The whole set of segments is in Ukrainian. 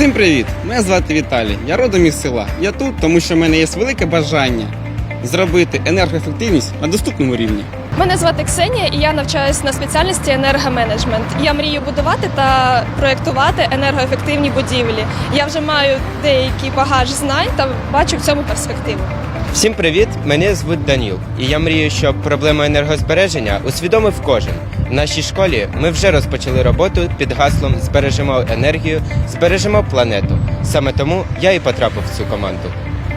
Всім привіт! Мене звати Віталій. Я родом із села. Я тут, тому що в мене є велике бажання зробити енергоефективність на доступному рівні. Мене звати Ксенія, і я навчаюся на спеціальності енергоменеджмент. Я мрію будувати та проєктувати енергоефективні будівлі. Я вже маю деякий багаж знань та бачу в цьому перспективу. Всім привіт! Мене звуть Даніл, і я мрію, щоб проблему енергозбереження усвідомив кожен. В нашій школі ми вже розпочали роботу під гаслом Збережемо енергію, збережемо планету. Саме тому я і потрапив в цю команду.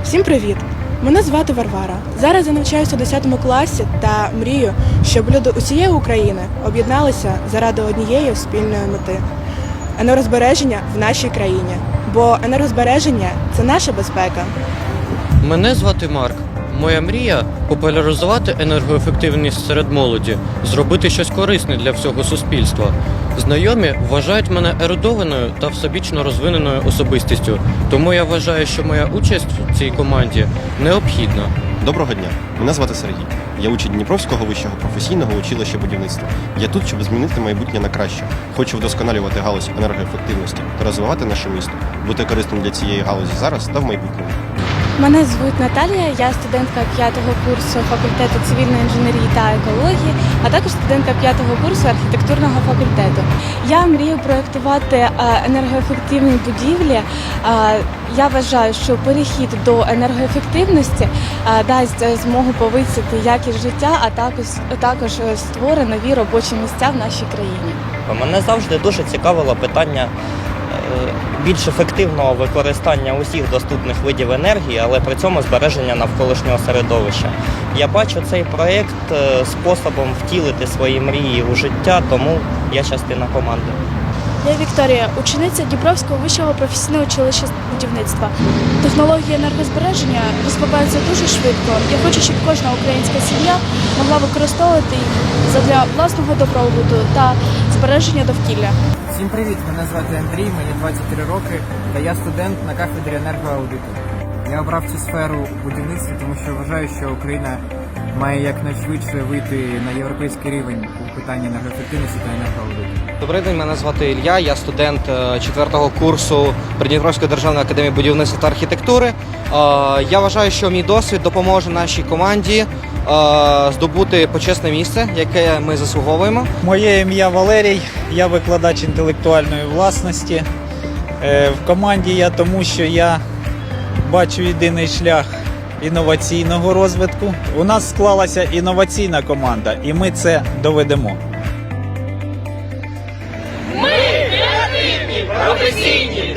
Всім привіт! Мене звати Варвара. Зараз я навчаюся у 10 класі та мрію, щоб люди усієї України об'єдналися заради однієї спільної мети енергозбереження в нашій країні. Бо енергозбереження це наша безпека. Мене звати Марк. Моя мрія популяризувати енергоефективність серед молоді, зробити щось корисне для всього суспільства. Знайомі вважають мене ерудованою та всебічно розвиненою особистістю, тому я вважаю, що моя участь в цій команді необхідна. Доброго дня, мене звати Сергій. Я учень Дніпровського вищого професійного училища будівництва. Я тут, щоб змінити майбутнє на краще. Хочу вдосконалювати галузь енергоефективності та розвивати наше місто, бути корисним для цієї галузі зараз та в майбутньому. Мене звуть Наталія, я студентка п'ятого курсу факультету цивільної інженерії та екології, а також студентка п'ятого курсу архітектурного факультету. Я мрію проєктувати е, енергоефективні будівлі. Е, Я вважаю, що перехід до енергоефективності е, дасть змогу повисити якість життя, а також також створить нові робочі місця в нашій країні. Мене завжди дуже цікавило питання більш ефективного використання усіх доступних видів енергії, але при цьому збереження навколишнього середовища. Я бачу цей проєкт е, способом втілити свої мрії у життя, тому я частина команди. Я Вікторія, учениця Дніпровського вищого професійного училища будівництва. Технології енергозбереження розвиваються дуже швидко. Я хочу, щоб кожна українська сім'я могла використовувати їх задля власного добробуту та збереження довкілля. Всім привіт! Мене звати Андрій, мені 23 роки, та я студент на кафедрі енергоаудиту. Я обрав цю сферу у будівництві, тому що вважаю, що Україна має якнайшвидше вийти на європейський рівень у питанні енергоефективності та енергоаудиту. Добрий день, мене звати Ілля. Я студент е, четвертого курсу Придніпровської державної академії будівництва та архітектури. Е, Я вважаю, що мій досвід допоможе нашій команді е, здобути почесне місце, яке ми заслуговуємо. Моє ім'я Валерій, я викладач інтелектуальної власності. В команді я тому, що я бачу єдиний шлях інноваційного розвитку. У нас склалася інноваційна команда, і ми це доведемо. Ми креативні, професійні,